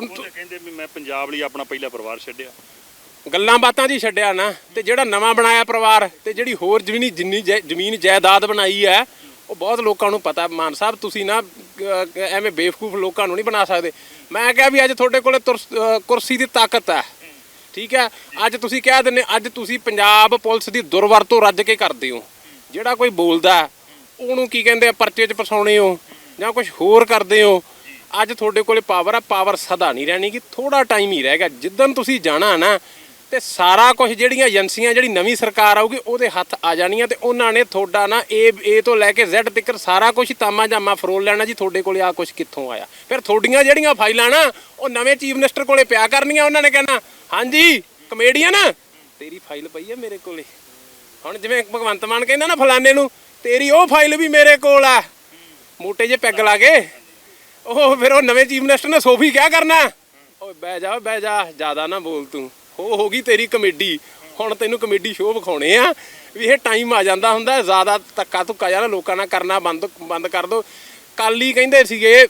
ਤੁਹਾਨੂੰ ਉਹ ਤਾਂ ਕਹਿੰਦੇ ਵੀ ਮੈਂ ਪੰਜਾਬ ਲਈ ਆਪਣਾ ਪਹਿਲਾ ਪਰਿਵਾਰ ਛੱਡਿਆ। ਗੱਲਾਂ ਬਾਤਾਂ ਦੀ ਛੱਡਿਆ ਨਾ ਤੇ ਜਿਹੜਾ ਨਵਾਂ ਬਣਾਇਆ ਪਰਿਵਾਰ ਤੇ ਜਿਹੜੀ ਹੋਰ ਜਿੰਨੀ ਜੈ- ਜ਼ਮੀਨ ਜਾਇਦਾਦ ਬਣਾਈ ਹੈ ਉਹ ਬਹੁਤ ਲੋਕਾਂ ਨੂੰ ਪਤਾ। ਮਾਨ ਸਾਹਿਬ ਤੁਸੀਂ ਨਾ ਐਵੇਂ ਬੇਵਕੂਫ ਲੋਕਾਂ ਨੂੰ ਨਹੀਂ ਬਣਾ ਸਕਦੇ। ਮੈਂ ਕਿਹਾ ਵੀ ਅੱਜ ਤੁਹਾਡੇ ਕੋਲੇ ਕੁਰਸੀ ਦੀ ਤਾਕਤ ਹੈ। ਠੀਕ ਹੈ? ਅੱਜ ਤੁਸੀਂ ਕਹਿ ਦਿੰਦੇ ਅੱਜ ਤੁਸੀਂ ਪੰਜਾਬ ਪੁਲਿਸ ਦੀ ਦੁਰਵਰਤੋਂ ਰੱਜ ਕੇ ਕਰਦੇ ਹੋ। ਜਿਹੜਾ ਕੋਈ ਬੋਲਦਾ ਉਹਨੂੰ ਕੀ ਕਹਿੰਦੇ ਆ? ਪਰਚੇ 'ਚ ਫਸਾਉਣੇ ਹੋ ਜਾਂ ਕੁਝ ਹੋਰ ਕਰਦੇ ਹੋ? ਅੱਜ ਤੁਹਾਡੇ ਕੋਲੇ ਪਾਵਰ ਆ ਪਾਵਰ ਸਦਾ ਨਹੀਂ ਰਹਿਣੀ ਕਿ ਥੋੜਾ ਟਾਈਮ ਹੀ ਰਹਿ ਗਿਆ। ਜਿੱਦਨ ਤੁਸੀਂ ਜਾਣਾ ਨਾ, ਤੇ ਸਾਰਾ ਕੁਝ ਜਿਹੜੀਆਂ ਏਜੰਸੀਆਂ, ਜਿਹੜੀ ਨਵੀਂ ਸਰਕਾਰ ਆਊਗੀ, ਉਹਦੇ ਹੱਥ ਆ ਜਾਣੀਆਂ ਤੇ ਉਹਨਾਂ ਨੇ ਤੁਹਾਡਾ ਨਾ ਏ ਏ ਤੋਂ ਲੈ ਕੇ ਜ਼ੈਡ ਤੱਕ ਸਾਰਾ ਕੁਝ ਤਾਮਾ ਜਾਮਾ ਫਰੋਲ ਲੈਣਾ ਜੀ, ਤੁਹਾਡੇ ਕੋਲੇ ਆ ਕੁਝ ਕਿੱਥੋਂ ਆਇਆ। ਫਿਰ ਤੁਹਾਡੀਆਂ ਜਿਹੜੀਆਂ ਫਾਈਲਾਂ ਨਾ, ਉਹ ਨਵੇਂ ਚੀਫ ਮਿਨਿਸਟਰ ਕੋਲੇ ਪਿਆ ਕਰਨੀਆਂ, ਉਹਨਾਂ ਨੇ ਕਹਿਣਾ, ਹਾਂਜੀ ਕਮੇਡੀਅਨ ਤੇਰੀ ਫਾਈਲ ਪਈ ਹੈ ਮੇਰੇ ਕੋਲੇ। ਹੁਣ ਜਿਵੇਂ ਭਗਵੰਤ ਮਾਨ ਕਹਿੰਦਾ ਨਾ ਫਲਾਣੇ ਨੂੰ, ਤੇਰੀ ਉਹ ਫਾਈਲ ਵੀ ਮੇਰੇ ਕੋਲ ਆ। ਮੋਟੇ ਜੇ ਪੈਗ ਲਾ ਕੇ। ਉਹ ਫਿਰ ਉਹ ਨਵੇਂ ਚੀਫ ਮਿਨਿਸਟਰ ਨੇ ਸੋਫੀ ਕਿਆ ਕਰਨਾ? ਓਏ ਬਹਿ ਜਾ ਬਹਿ ਜਾ, ਜ਼ਿਆਦਾ ਨਾ ਬੋਲ ਤੂੰ। ਹੋ ਹੋ ਗਈ ਤੇਰੀ ਕਮੇਡੀ। ਹੁਣ ਤੈਨੂੰ ਕਮੇਡੀ ਸ਼ੋਅ ਵਿਖਾਉਣੇ ਆ। ਵੀ ਇਹ ਟਾਈਮ ਆ ਜਾਂਦਾ ਹੁੰਦਾ, ਜ਼ਿਆਦਾ ਧੱਕਾ ਧੁੱਕਾ ਜਾਣਾ ਲੋਕਾਂ ਨਾਲ ਕਰਨਾ ਬੰਦ ਬੰਦ ਕਰ ਦੋ। ਕੱਲ ਹੀ ਕਹਿੰਦੇ ਸੀਗੇ